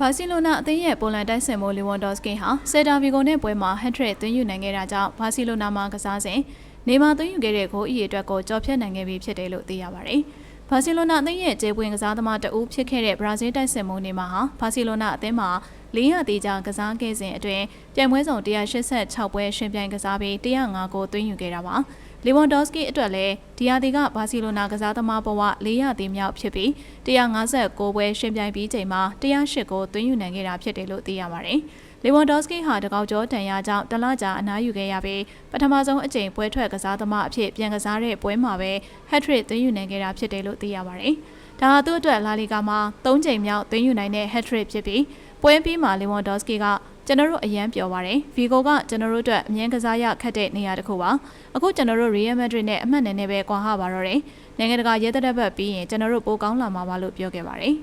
ဘာစီလိုနာအသင်းရဲ့ပိုလန်တိုက်စစ်မှုလီဝွန်ဒေါ့စကီဟာဆယ်တာဗီဂိုနဲ့ပွဲမှာဟက်ထရစ်သွင်းယူနိုင်ခဲ့တာကြောင့်ဘာစီလိုနာမှာကစားစဉ်နေမာသွင်းယူခဲ့တဲ့ဂိုးအီအတွက်ကိုကြော်ဖြတ်နိုင်ခဲ့ပြီဖြစ်တယ်လို့သိရပါတယ်။ဘာစီလိုနာအသင်းရဲ့ကျေပွင့်ကစားသမားတဦးဖြစ်ခဲ့တဲ့ဘရာဇီးတိုက်စစ်မှုနေမှာဟာဘာစီလိုနာအသင်းမှာ၄ရာတီကြာကစားခဲ့စဉ်အတွင်းပြိုင်ပွဲဆောင်186ပွဲရှင်ပြိုင်ကစားပြီး105ဂိုးသွင်းယူခဲ့တာပါ။ လီဝွန်ဒေါစကီအတွက်လည်းဒီယာတီကဘာစီလိုနာကစားသမားဘဝ၄ရာတီမြောက်ဖြစ်ပြီး156ပွဲရှင်ပြိုင်ပြီးချိန်မှာ108ဂိုးသွင်းယူနိုင်ခဲ့တာဖြစ်တယ်လို့သိရပါတယ်။လီဝွန်ဒေါစကီဟာတကောက်ကျော်တန်ရာကြောင့်တလကြာအနားယူခဲ့ရပြီးပထမဆုံးအကြိမ်ပွဲထွက်ကစားသမားအဖြစ်ပြန်ကစားတဲ့ပွဲမှာပဲဟက်ထရစ်သွင်းယူနိုင်ခဲ့တာဖြစ်တယ်လို့သိရပါတယ်။ဒါဟာသူ့အတွက်လာလီဂါမှာ၃ချိန်မြောက်သွင်းယူနိုင်တဲ့ဟက်ထရစ်ဖြစ်ပြီးပွဲပြီးမှာလီဝွန်ဒေါစကီက ကျွန်တော်တို့အရန်ပြောပါတယ်ဗီဂိုကကျွန်တော်တို့အတွက်အမြင်ကစားရခက်တဲ့နေရာတစ်ခုပါအခုကျွန်တော်တို့ Real Madrid နဲ့အမှတ်နဲ့နဲ့ပဲကွာဟပါတော့တယ်နိုင်ငံတကာရဲတပ်ဘက်ပြီးရင်ကျွန်တော်တို့ပိုကောင်းလာမှာပါလို့ပြောခဲ့ပါတယ်